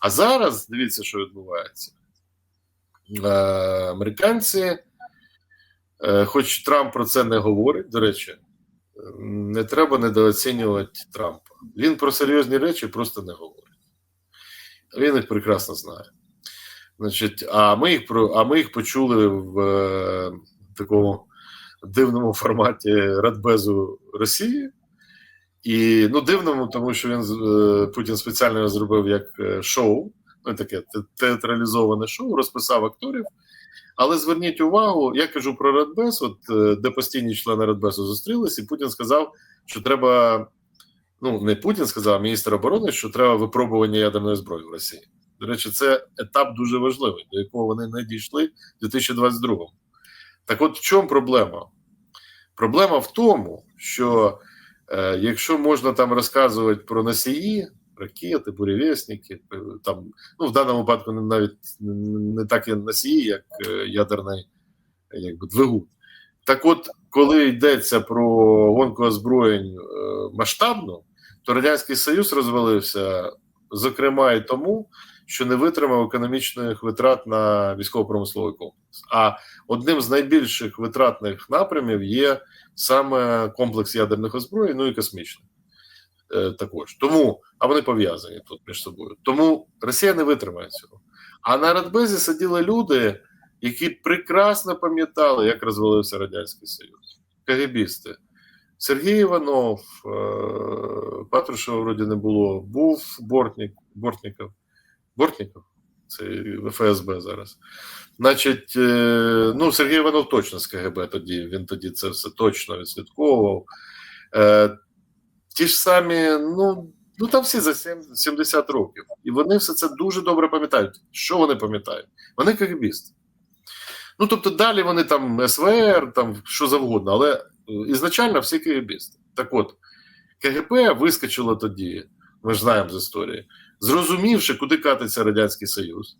А зараз дивіться, що відбувається. Е, Американці, е, хоч Трамп про це не говорить, до речі, не треба недооцінювати Трампа. Він про серйозні речі просто не говорить. Він їх прекрасно знає. Значить, а ми їх про а ми їх почули в е, такому дивному форматі Радбезу Росії. І ну дивному, тому що він е, Путін спеціально зробив як е, шоу, ну таке театралізоване шоу, розписав акторів. Але зверніть увагу, я кажу про Радбез, от е, де постійні члени Радбезу зустрілись, і Путін сказав, що треба. Ну, не Путін сказав, а міністр оборони, що треба випробування ядерної зброї в Росії. До речі, це етап дуже важливий, до якого вони не дійшли в 2022-му. Так от в чому проблема? Проблема в тому, що якщо можна там розказувати про носії, ракети, бурєвєсники, е, там, ну в даному випадку навіть не так і носії, як е, ядерний якби, двигун. Так от, коли йдеться про гонку озброєнь е, масштабну, то Радянський Союз розвалився, зокрема і тому, що не витримав економічних витрат на військово-промисловий комплекс. А одним з найбільших витратних напрямів є саме комплекс ядерних озброєнь, ну і космічних. Е, також тому, а вони пов'язані тут між собою. Тому Росія не витримає цього. А на Радбезі сиділи люди, які прекрасно пам'ятали, як розвалився Радянський Союз. КГБісти. Сергій Іванов, е, Патрушева вроді не було, був Бортник, Бортников. Бортников, це ФСБ зараз. Значить, е, ну, Сергій Іванов точно з КГБ тоді, він тоді це все точно відслідковував. Е, ті ж самі, ну, ну там всі за 70 років. І вони все це дуже добре пам'ятають. Що вони пам'ятають? Вони КГБісти. Ну, тобто, далі вони там СВР, там що завгодно, але е, ізначально всі КГБісти. Так от, КГБ вискочило тоді, ми ж знаємо з історії, зрозумівши, куди катиться Радянський Союз.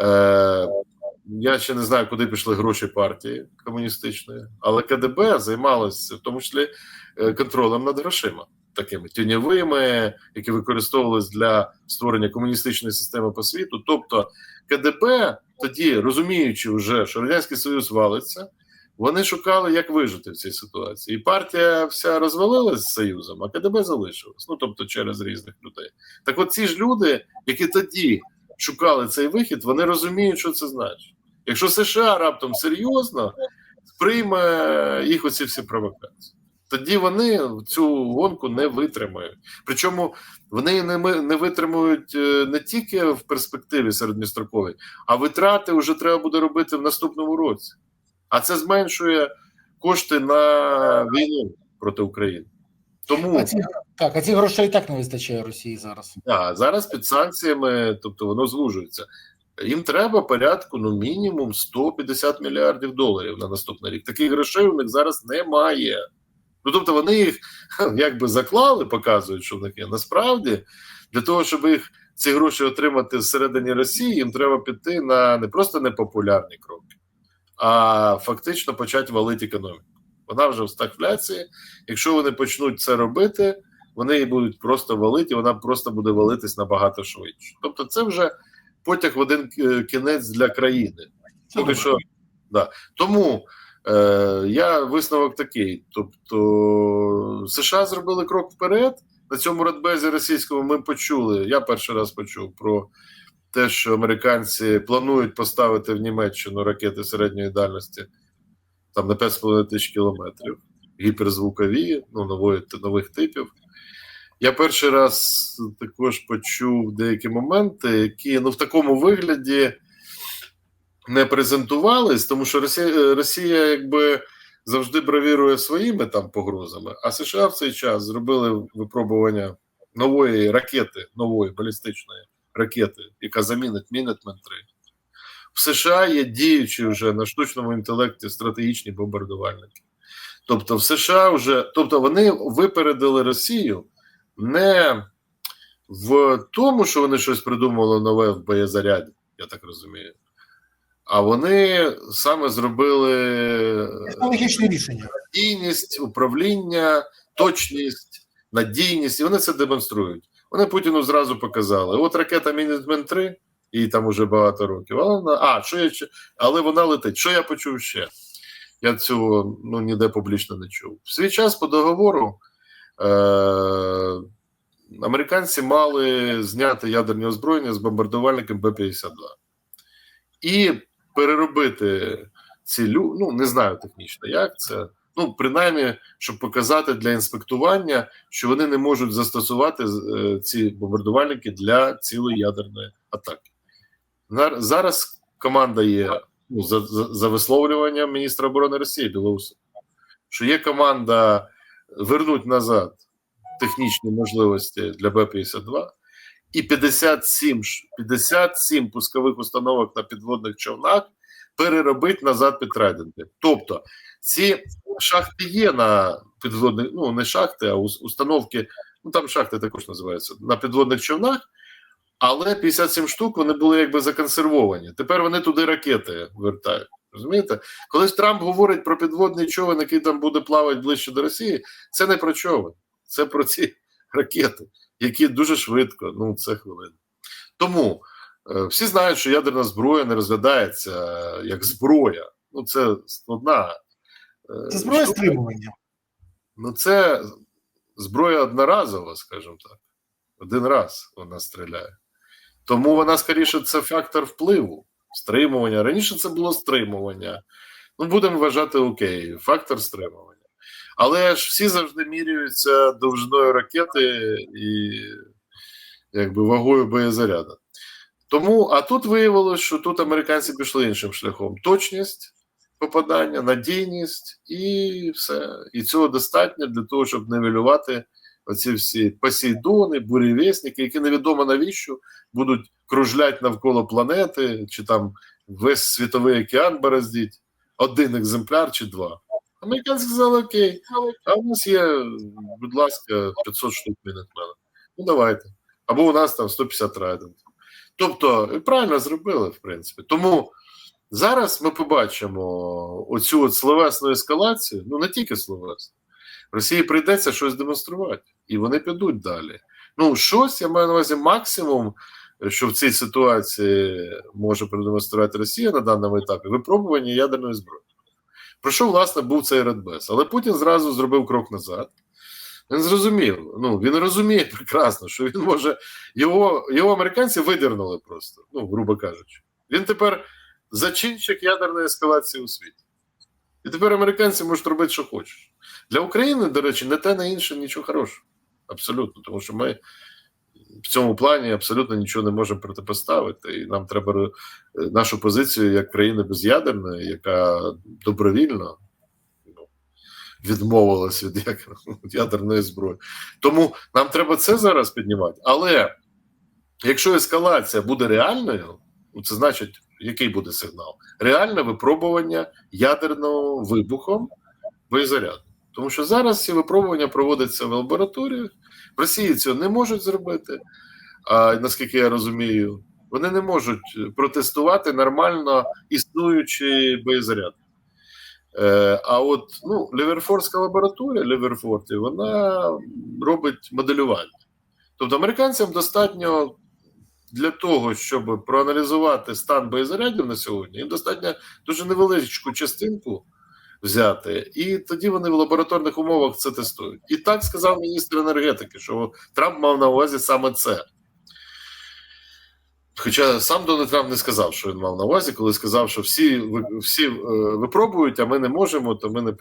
Е, я ще не знаю, куди пішли гроші партії комуністичної, але КДБ займалося в тому числі е, контролем над грошима, такими тіньовими, які використовувалися для створення комуністичної системи по світу. Тобто КДБ тоді, розуміючи вже, що Радянський Союз валиться, вони шукали, як вижити в цій ситуації. І партія вся розвалилась з Союзом, а КДБ залишилось. Ну тобто через різних людей. Так от ці ж люди, які тоді шукали цей вихід, вони розуміють, що це значить. Якщо США раптом серйозно сприйме їх оці всі провокації, тоді вони цю гонку не витримають. Причому вони не, не витримують е, не тільки в перспективі середньостроковій, а витрати вже треба буде робити в наступному році. А це зменшує кошти на війну проти України. Тому А ці, так, а ці грошей і так не вистачає Росії зараз. а, зараз під санкціями, тобто воно звужується. Їм треба порядку, ну мінімум 150 мільярдів доларів на наступний рік. Таких грошей у них зараз немає. Ну тобто вони їх якби заклали, показують, що в них є. Насправді, для того, щоб їх ці гроші отримати всередині Росії, їм треба піти на не просто непопулярні кроки, а фактично почати валити економіку. Вона вже в стагфляції. Якщо вони почнуть це робити, вони її будуть просто валити, вона просто буде валитись набагато швидше. Тобто, це вже потяг в один е, кінець для країни. Поки що, да. Тому е, я висновок такий: тобто, США зробили крок вперед. На цьому радбезі російському ми почули. Я перший раз почув про те, що американці планують поставити в Німеччину ракети середньої дальності там на 5,5 тисяч кілометрів, гіперзвукові, ну, нової, нових типів. Я перший раз також почув деякі моменти, які ну, в такому вигляді не презентувались, тому що Росія, Росія якби завжди бравірує своїми там погрозами, а США в цей час зробили випробування нової ракети, нової балістичної ракети, яка замінить Мінетмен 3. В США є діючі вже на штучному інтелекті стратегічні бомбардувальники. Тобто, в США вже, тобто вони випередили Росію не в тому, що вони щось придумали нове в боєзаряді, я так розумію. А вони саме зробили Технологічне рішення. надійність, управління, точність, надійність, і вони це демонструють. Вони Путіну зразу показали: от ракета Мінісмен 3 їй там уже багато років. Але а, що я, але вона летить. Що я почув ще? Я цього ну, ніде публічно не чув. В свій час по договору е, американці мали зняти ядерне озброєння з бомбардувальником Б-52 і переробити ці лю... ну не знаю технічно, як це. Ну, принаймні, щоб показати для інспектування, що вони не можуть застосувати е, ці бомбардувальники для цілої ядерної атаки. Зараз команда є ну, за, за, висловлюванням міністра оборони Росії Білоуса, що є команда вернуть назад технічні можливості для Б-52 і 57, 57 пускових установок на підводних човнах переробити назад під трейдинги. Тобто ці шахти є на підводних, ну не шахти, а установки, ну там шахти також називаються, на підводних човнах, але 57 штук вони були якби законсервовані. Тепер вони туди ракети вертають. Розумієте? Коли Трамп говорить про підводний човен, який там буде плавати ближче до Росії, це не про човен, це про ці ракети, які дуже швидко, ну це хвилина. Тому всі знають, що ядерна зброя не розглядається е, як зброя. Ну, це складна. е, Це зброя штука. стримування. Ну, це зброя одноразова, скажімо так. Один раз вона стріляє. Тому вона скоріше це фактор впливу, стримування. Раніше це було стримування. Ну, будемо вважати окей, фактор стримування. Але ж всі завжди міряються довжиною ракети і якби вагою боєзаряду. Тому, а тут виявилось, що тут американці пішли іншим шляхом: точність попадання, надійність і все. І цього достатньо для того, щоб нивелювати оці всі посейдони, бурєвєсники, які невідомо навіщо будуть кружлять навколо планети, чи там весь світовий океан бороздіть, один екземпляр чи два. Американці сказали, окей, а у нас є, будь ласка, 500 штук мінетмена. Ну давайте. Або у нас там 150 райдингів. Тобто, правильно зробили, в принципі. Тому зараз ми побачимо оцю от словесну ескалацію, ну не тільки словесну. Росії прийдеться щось демонструвати, і вони підуть далі. Ну, щось я маю на увазі максимум, що в цій ситуації може продемонструвати Росія на даному етапі випробування ядерної зброї. Про що, власне, був цей Радбез? Але Путін зразу зробив крок назад. Він зрозумів, ну він розуміє прекрасно, що він може його, його американці видернули просто, ну, грубо кажучи. Він тепер зачинщик ядерної ескалації у світі. І тепер американці можуть робити, що хочуть. Для України, до речі, не те, не інше, нічого хорошого. Абсолютно, тому що ми в цьому плані абсолютно нічого не можемо протипоставити. І нам треба е, нашу позицію як країни без'ядерної, яка добровільно відмовилась від ядерної зброї. Тому нам треба це зараз піднімати. Але якщо ескалація буде реальною, ну, це значить, який буде сигнал? Реальне випробування ядерного вибухом боєзаряду. Тому що зараз ці випробування проводяться в лабораторіях. В Росії цього не можуть зробити. А наскільки я розумію, вони не можуть протестувати нормально існуючий боєзаряд. Е, а от ну, Ліверфордська лабораторія Ліверфорді, вона робить моделювання. Тобто американцям достатньо для того, щоб проаналізувати стан боєзарядів на сьогодні, їм достатньо дуже невеличку частинку взяти, і тоді вони в лабораторних умовах це тестують. І так сказав міністр енергетики, що Трамп мав на увазі саме це. Хоча сам Дональд Трамп не сказав, що він мав на увазі, коли сказав, що всі, всі е, випробують, а ми не можемо, то ми, не,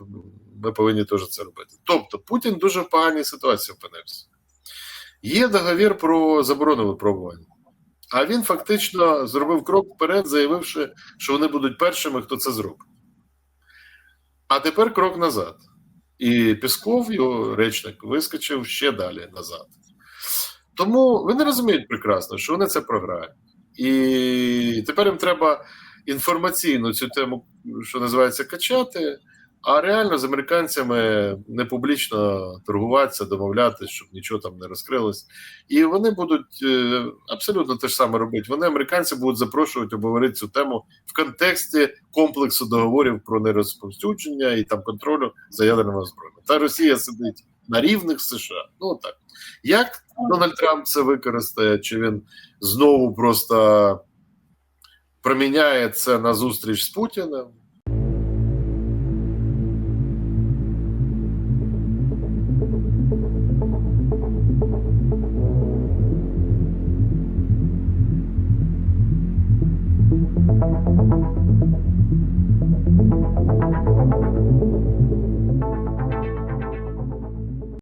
ми повинні теж це робити. Тобто Путін дуже в поганій ситуації опинився. Є договір про заборону випробування. А він фактично зробив крок вперед, заявивши, що вони будуть першими, хто це зробить. А тепер крок назад. І Пісков, його речник, вискочив ще далі назад. Тому вони розуміють прекрасно, що вони це програють. І тепер їм треба інформаційно цю тему, що називається, качати. А реально з американцями не публічно торгуватися, домовлятися, щоб нічого там не розкрилось. І вони будуть е, абсолютно те ж саме робити. Вони американці будуть запрошувати обговорити цю тему в контексті комплексу договорів про нерозповсюдження і там контролю за ядерними зброями. Та Росія сидить на рівних США. Ну так як Дональд Трамп це використає, чи він знову просто проміняє це на зустріч з Путіним?